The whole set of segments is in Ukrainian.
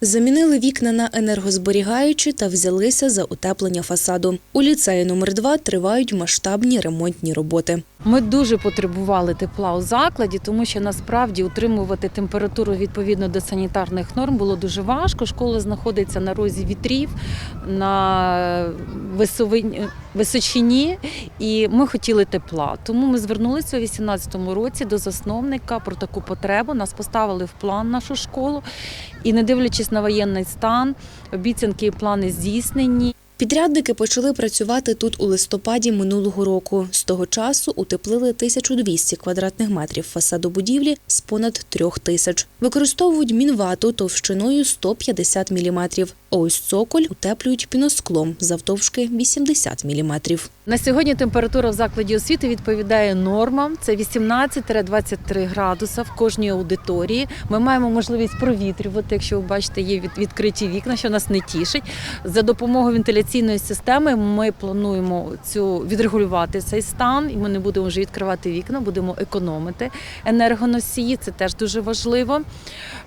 Замінили вікна на енергозберігаючі та взялися за утеплення фасаду. У ліцеї номер 2 тривають масштабні ремонтні роботи. Ми дуже потребували тепла у закладі, тому що насправді утримувати температуру відповідно до санітарних норм було дуже важко. Школа знаходиться на розі вітрів на височині, і ми хотіли тепла. Тому ми звернулися у 2018 році до засновника про таку потребу. Нас поставили в план нашу школу, і не дивлячись на воєнний стан, обіцянки і плани здійснені. Підрядники почали працювати тут у листопаді минулого року. З того часу утеплили 1200 квадратних метрів фасаду будівлі з понад трьох тисяч. Використовують мінвату товщиною 150 мм. А ось цоколь утеплюють піносклом завтовшки 80 мм. На сьогодні температура в закладі освіти відповідає нормам. Це 18-23 градуса в кожній аудиторії. Ми маємо можливість провітрювати, якщо ви бачите, є відкриті вікна, що нас не тішить. За допомогою вентиляційної системи ми плануємо цю відрегулювати цей стан, і ми не будемо вже відкривати вікна, будемо економити енергоносії. Це теж дуже важливо.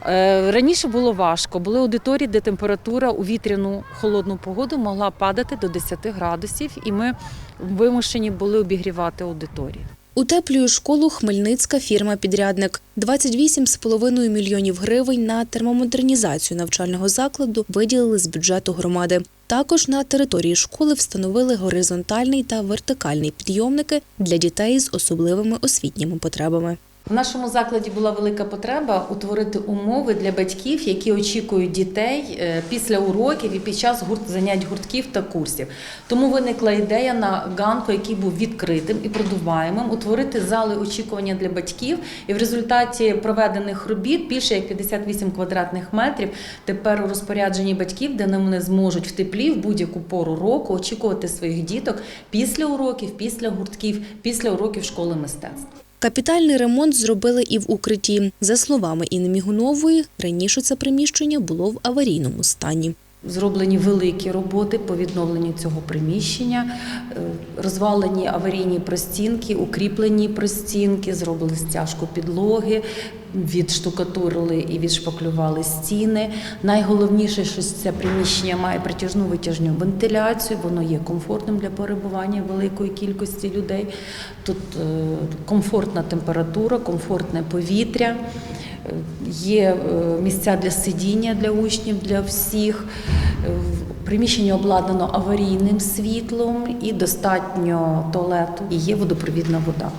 Е, Раніше було важко. Були аудиторії, де температура у вітряну холодну погоду могла падати до 10 градусів, і ми вимушені були обігрівати аудиторію. Утеплює школу хмельницька фірма-підрядник. 28,5 мільйонів гривень на термомодернізацію навчального закладу виділили з бюджету громади. Також на території школи встановили горизонтальний та вертикальний підйомники для дітей з особливими освітніми потребами. В нашому закладі була велика потреба утворити умови для батьків, які очікують дітей е, після уроків і під час гурт занять гуртків та курсів. Тому виникла ідея на ганку, який був відкритим і продуваємим, утворити зали очікування для батьків. І в результаті проведених робіт більше як 58 квадратних метрів тепер у розпорядженні батьків, де вони зможуть в теплі в будь-яку пору року очікувати своїх діток після уроків, після гуртків, після уроків школи мистецтв. Капітальний ремонт зробили і в укритті. За словами Інни Мігунової, раніше це приміщення було в аварійному стані. Зроблені великі роботи по відновленню цього приміщення, е, розвалені аварійні простінки, укріплені простінки, зробили стяжку підлоги, відштукатурили і відшпаклювали стіни. Найголовніше, що це приміщення має притяжну витяжну вентиляцію, воно є комфортним для перебування великої кількості людей. Тут е, комфортна температура, комфортне повітря. Е, Є е, місця для сидіння для учнів, для всіх. Приміщення обладнано аварійним світлом і достатньо туалету, і є водопровідна вода.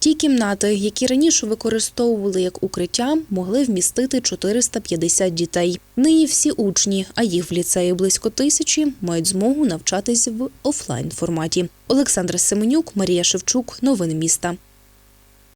Ті кімнати, які раніше використовували як укриття, могли вмістити 450 дітей. Нині всі учні, а їх в ліцеї близько тисячі, мають змогу навчатись в офлайн форматі. Олександра Семенюк, Марія Шевчук. Новини міста.